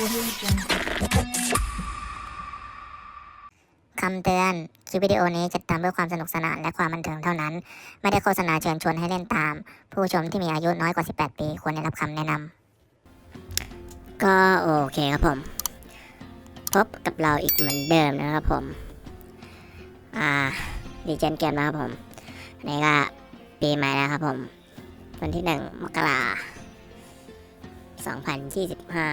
คำเตือน คลิปวิดีโอนี้จัดทำเพื่อความสนุกสนานและความบันเทิงเท่านั้น ไม่ได้โฆษณาเชิญชวนให้เล่นตาม ผู้ชมที่มีอายุน้อยกว่า 18 ปี ควรได้รับคำแนะนำ ก็โอเคครับผม พบกับเราอีกเหมือนเดิมนะครับผม อ่า ดีเจนเกมนะครับผมนนี่ก็ปีใหม่แล้วครับผม วันที่หนึ่งมกราสองพันยี่สิบห้า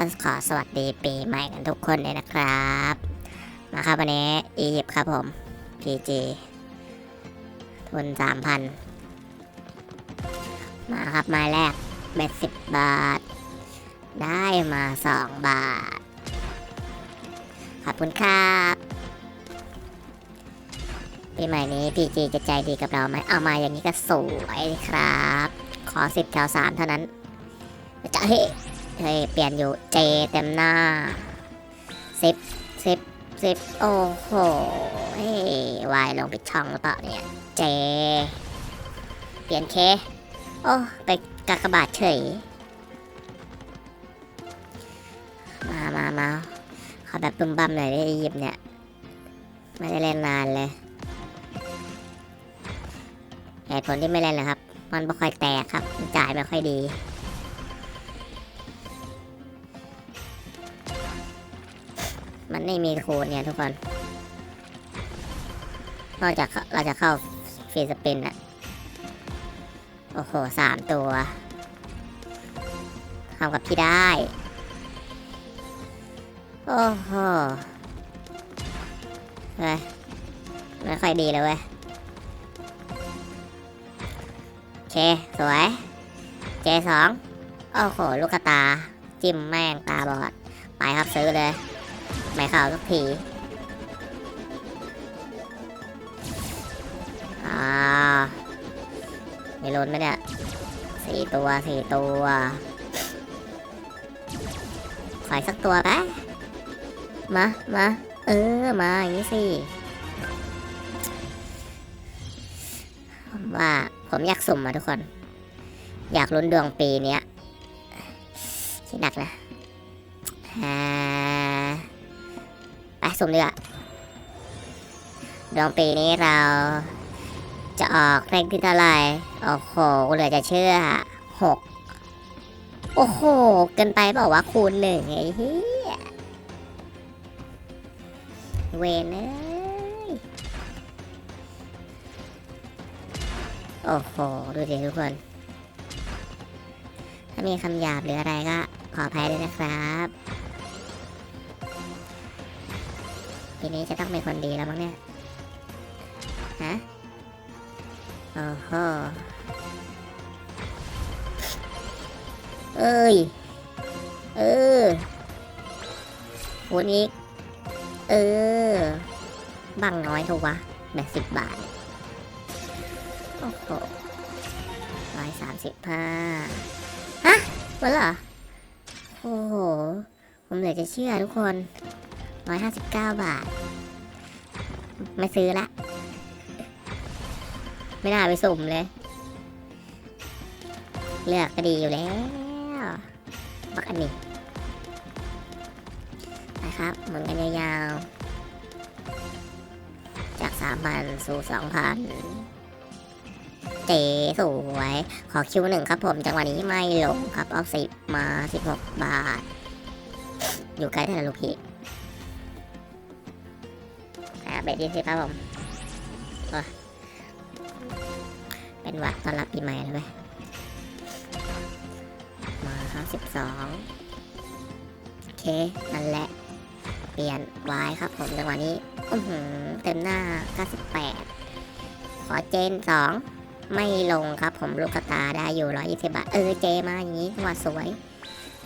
ก็ขอสวัสดีปีใหม่กันทุกคนเลยนะครับ มาครับวันนี้อียิปต์ครับผม PG ทุนสามพันมาครับไม้แรกเบ็ดสิบบาท ได้มาสองบาท ขอบคุณครับปีใหม่นี้ PG จะใจดีกับเราไหมเอามาอย่างนี้ก็สวยครับ ขอสิบแถวสามเท่านั้นจะเฮ้ เฮ้ยเปลี่ยนอยู่เจเต็มหน้าสิบสิบสิบโอ้โหเฮ้ยวายลงไปช่องหรือเปล่าเนี่ย เจ เปลี่ยนเค โอ้ ไปกากบาทเฉย มามามาขอแบบบึมบัมหน่อยได้หยิบเนี่ย ไม่ได้เล่นนานเลยเหตุผลที่ไม่เล่นเลยครับ มันไม่ค่อยแตกครับ จ่ายไม่ค่อยดี มันไม่มีคูณเนี่ยทุกคน นอกจากเราจะเข้าฟรีสปินอะโอ้โหสามตัวทำกับพี่ได้ โอ้โหเฮ้ยไม่ค่อยดีเลยเว้ยโอเค สวย เจสองโอ้โห ลูกตา จิ้มแม่งตาบอด ไปครับซื้อเลย ไม่เข้าสักทีอ่ามีลุ้นไหมเนี่ยสี่ตัวสี่ตัวขอยสักตัวไปมามาเออ มาอย่างนี้สิว่าผมอยากสุ่มมาทุกคน อยากลุ้นดวงปีเนี้ยคิดหนักนะอ่า สุ่มดีกว่าดวงปีนี้เราจะออกเลขที่เท่าไหร่โอ้โหเหลือจะเชื่อหกโอ้โห เกินไปบอกว่าคูณหนึ่งไอ้เหี้ย เวนเอ้ย โอ้โห ดูดิทุกคน ถ้ามีคำหยาบหรืออะไรก็ขออภัยด้วยนะครับ ทีนี้จะต้องเป็นคนดีแล้วมั้งเนี่ย ฮะ โอ้โห เอ้ย เออคูณอีก เออ บังน้อยถูกวะแบบสิบบาท โอ้โหร้อยสามสิบห้าฮะหมดเหรอ โอ้โห ผมเหลือจะเชื่อทุกคน ร้อยห้าสิบเก้าบาท ไม่ซื้อละ ไม่น่าไปสุ่มเลย เลือกก็ดีอยู่แล้วบักอันนี้นะครับหมุนกันยาวๆ จากสามพันสู่สองพันเจ๋สวย ขอคิวหนึ่งครับผม จังหวะนี้ไม่ลงครับเอาสิบมาสิบหกบาท อยู่ใกล้ท่าไหร่ลูกพี่ บรยี่สิบครับผมเป็นวัดตอนรับปีใหม่เลยว้ยมาครับสิบสองโอเค นั่นแหละ เปลี่ยนวายครับผมจังหวะนี้อื้อหือเต็มหน้า 98 ขอเจนสองไม่ลงครับผมลูกกตาได้อยู่ 120 บาท เออ เจมาอย่างนี้จังหวะสวย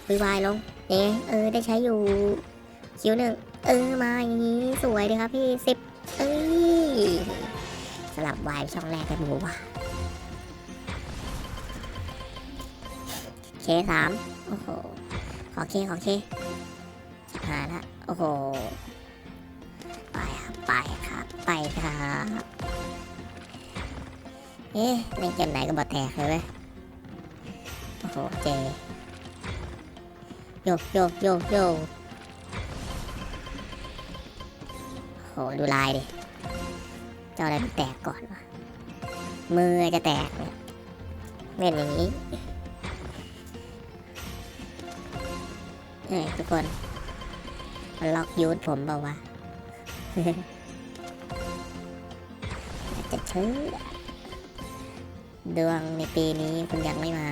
วีวายลงเอะเออ ได้ใช้อยู่คิวหนึ่งเออ มาอย่างนี้ สวยเลยครับพี่สิบ เอ้ยสลับวายช่องแรกกันบูว่ะเคสามโอ้โห ขอเค ขอเคหาละโอ้โห ไปครับ ไปครับ ไปครับเอ๊ะเล่นเกมไหนก็บอดแตกเลยเว้ยโอ้โห เจโยกโยกโยกโยก โหดูลายดิเจ้าอะไรมันแตกก่อนวะมือจะแตกเนี่ยเล่นอย่างนี้เอ้ยทุกคนมันล็อกยูทผมเปล่าวะจะเชื่อดวงในปีนี้คุณยังไม่มา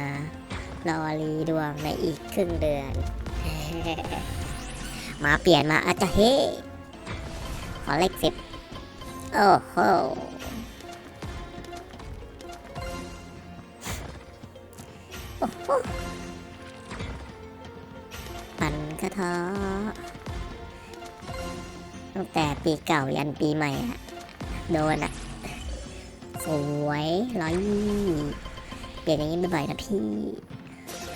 รอรีดวงในอีกครึ่งเดือน มาเปลี่ยนมาอาจจะเฮ้ อเลขสิบโอ้โหปั่นกระท้อตั้งแต่ปีเก่ายันปีใหม่อะโดนอะสวยร้อยยี่เปลี่ยนอย่างนี้บ่อยๆนะพี่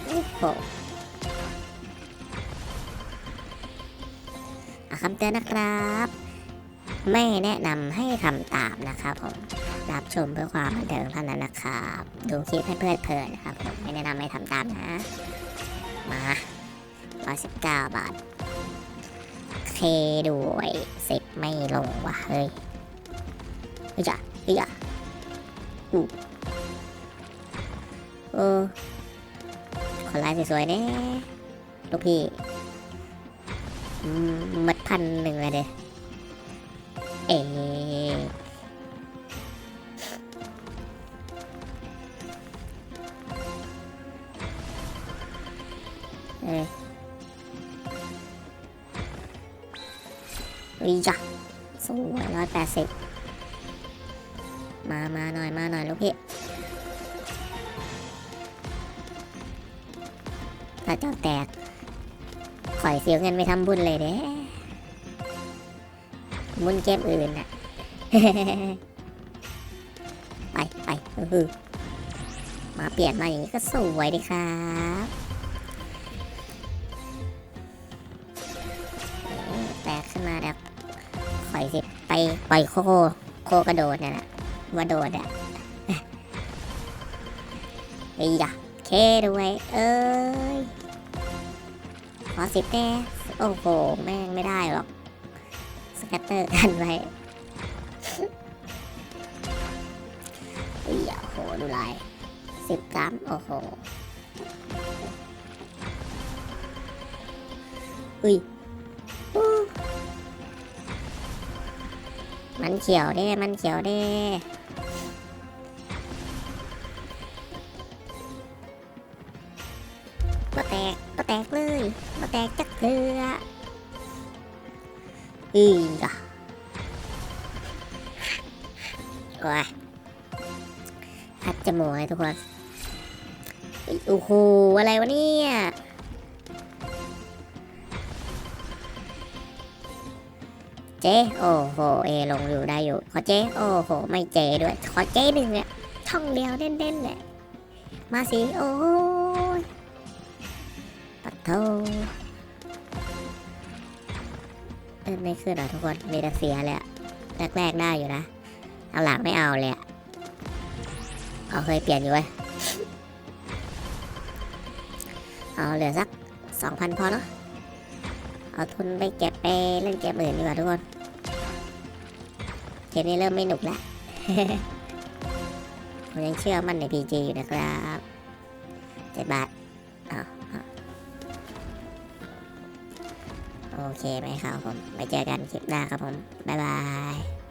โอ้โหอะคำเตือนนะครับ ไม่แนะนำให้ทำตามนะครับผมรับชมเพื่อความบันเทิงเท่านั้นนะครับ ดูคลิปให้เพลิดเพลินนะครับผมไม่แนะนำให้ทำตามนะ มา119บเก้าบาทเคด้วยสิบไม่ลงว่ะเฮ้ยเฮ้ยจ้ะเฮ้ยจ้ะอู้เออขอลายสวยๆเนี่ยลูกพี่มมัดพันหนึ่งเลยเด้ เอเออวิจ้ะสวยร้อยแปดสิบมามาหน่อย มาหน่อยลูกพี่ถ้าเจ้าแตกข่อยเสียเงินไปทำบุญเลยเด้ บุญเกมอื่นน่ะไปไปเออมาเปลี่ยนมาอย่างนี้ก็สวยดีครับแตกขึ้นมาแล้วข่อยสิไปปล่อยโคโคกระโดดนี่ยนะว่าโดดอะไอ้ยะเคด้วยเอ้ยขอสิบแน่โอ้โห แม่งไม่ได้หรอก ตเตอร์กันไว้อุ้ยโอ้โห ดูลายสิบกรัมโอ้โหอุ้ยมันเขียวเด้ มันเขียวเด้มาแตกมาแตกเลยมาแตกจักเถือ อีกอะโอ้ยคัดจมูกเลยทุกคนโอ้โหอะไรวะเนี่ยเจ๊โอ้โหเอลงอยู่ได้อยู่ ขอเจ๊โอ้โห ไม่เจ๊ด้วย ขอเจ๊หนึ่งเนี่ยช่องเดียวเด่นๆเลยมาสิ โอ้ยปัดเท่า ไม่ขึ้นอะทุกคนมีแต่เสียเลยแรกๆได้อยู่นะเอาหลังไม่เอาเลยอะเอาเคยเปลี่ยนอยู่เว้ยเอาเหลือสักสองพันพอเนาะเอาทุนไปเก็บไปเล่นเกมอื่นดีกว่าทุกคนเกมนี้เริ่มไม่หนุกแล้วผมยังเชื่อมั่นใน PG อยู่นะครับเจ็ดบาท โอเคไหมครับผม ไปเจอกันคลิปหน้าครับผม บ๊ายบาย